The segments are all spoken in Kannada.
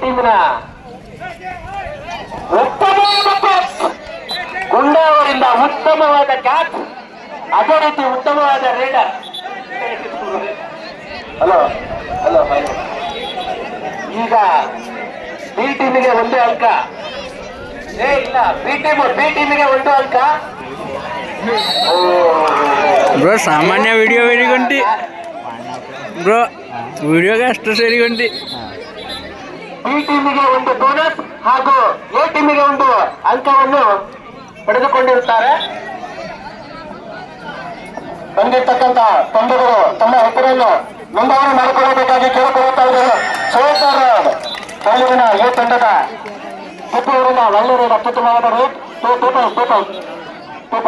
ಟೀಮ್ನ ಉತ್ತಮವಾದ ಕ್ಯಾಚ್ ಗುಂಡಾ ಅವರಿಂದ ಉತ್ತಮವಾದ ಕ್ಯಾಚ್ ಅದೇ ರೀತಿ ಉತ್ತಮವಾದ ರೇಡರ್ ಹಲೋ ಹಲೋ ಈಗ ಬಿ ಟೀಮಿಗೆ ಒಂದೇ ಅಂಕ. ಏ, ಇಲ್ಲ ಬಿ ಟೀಮ್ ಬಿ ಟೀಮಿಗೆ ಒಂದು ಅಂಕ. ಬ್ರೋ ಸಾಮಾನ್ಯ ವಿಡಿಯೋ ವೆರಿಗೊಂಟಿ ಬ್ರೋ ವಿಡಿಯೋಗೆ ಅಷ್ಟು ಸೇರಿಗೊಂಡಿ ಬಿ ಟೀಮಿಗೆ ಒಂದು ಬೋನಸ್ ಹಾಗೂ ಎ ಟೀಮಿಗೆ ಒಂದು ಅಂಕವನ್ನು ಪಡೆದುಕೊಂಡಿರುತ್ತಾರೆ. ಬಂದಿರ್ತಕ್ಕಂತ ತಂಡಗಳು ತಮ್ಮ ಹೆಸರನ್ನು ನೋಂದಣಿ ಮಾಡಿಕೊಳ್ಳಬೇಕಾಗಿ ಕೇಳಿಕೊಳ್ಳುತ್ತಾ ಇದ್ದಾರೆ. ಸೋತಾರ ಬೆಂಗಳೂರಿನ ಎ ತಂಡದ ಪುತ್ತೂರಿನ ಒಳ್ಳೆಯ ಅತ್ಯುತ್ತಮವಾದ raider total two two two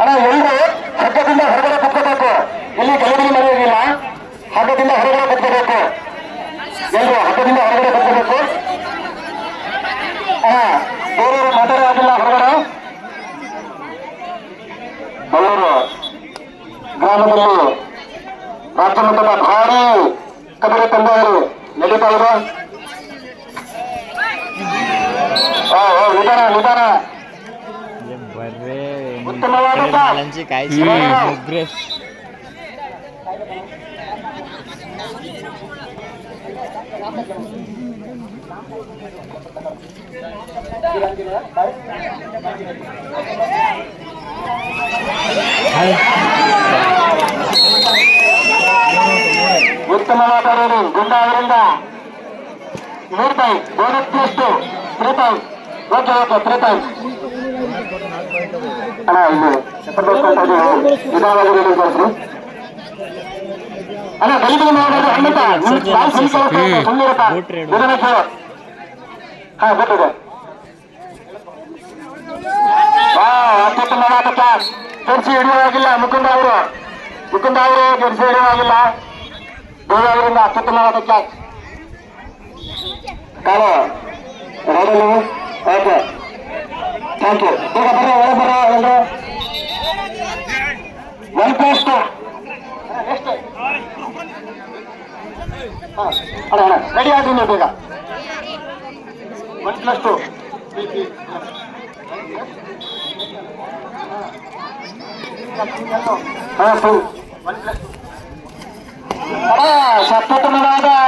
ಅಣ್ಣ ಎಲ್ಲರೂ ಹಗ್ಗದಿಂದ ಹೊರಗಡೆ ಕುತ್ಕೋಬೇಕು. ಇಲ್ಲಿ ಗಲಭೆ ನಡೆಯೋದಿಲ್ಲ ಹಗ್ಗದಿಂದ ಹೊರಗಡೆ ಕುತ್ಕೋಬೇಕು. ಎಲ್ಲರೂ ಹಗ್ಗದಿಂದ ಹೊರಗಡೆ రామమల్లి రాజ్యమంతట భారీ కబడి పొందారు నిలిపాలుగా నిదాన నిదాన. ఉత్తమవాద Hai. ಉತ್ತಮವಾದ ಉತ್ತಮವಾದ ಗುಂಡಾ ಅವರಿಂದ ಮೂರು ಪಾಯಿಂಟ್ ಬೋನಸ್ ಎಷ್ಟು three point okay okay three ಅಣ್ಣ ಇಲ್ಲಿ ನಿಧಾನವಾಗಿ ರೈಡಿಂಗ್ ಕಳಿಸ್ರಿ ಅಣ್ಣ ಮಾಡೋದು ಖಂಡಿತ. ಸುಮ್ಮನಿರಪ್ಪ. ಕೇಳು. ಹಾ ಗೊತ್ತಿದೆ ವಾ ಅತ್ಯುತ್ತಮವಾದ ಕ್ಲಾಸ್ ಜೆರ್ಸಿ ಹಿಡಿಯುವಾಗಿಲ್ಲ ಮುಕುಂದ ಅವರು. ಮುಕುಂದ ಅವರು ಜೆರ್ಸಿ ಹಿಡಿಯುವಾಗಿಲ್ಲ. ಗೋವಾ ಅವರಿಂದ ಅತ್ಯುತ್ತಮವಾದ ಕ್ಲಾಸ್ ಕಾಲು ರೆಡಿ ನೀವು ಓಕೆ ಥ್ಯಾಂಕ್ ಯು ಈಗ ಬರ್ರಿ ಒಳಗೆ ಬರ್ರಿ ಎಲ್ಲರೂ ಒನ್ ಪ್ಲಸ್ ಟು ಎಷ್ಟು ಹಾಂ ಅಣ್ಣ ಅಣ್ಣ ರೆಡಿ ಆಗಿ ನೀವು ಬೇಗ ಒನ್ ಪ್ಲಸ್ ಟು ಹಾಂ ಟು ಅಣ್ಣ சத்தத்தமில்லாத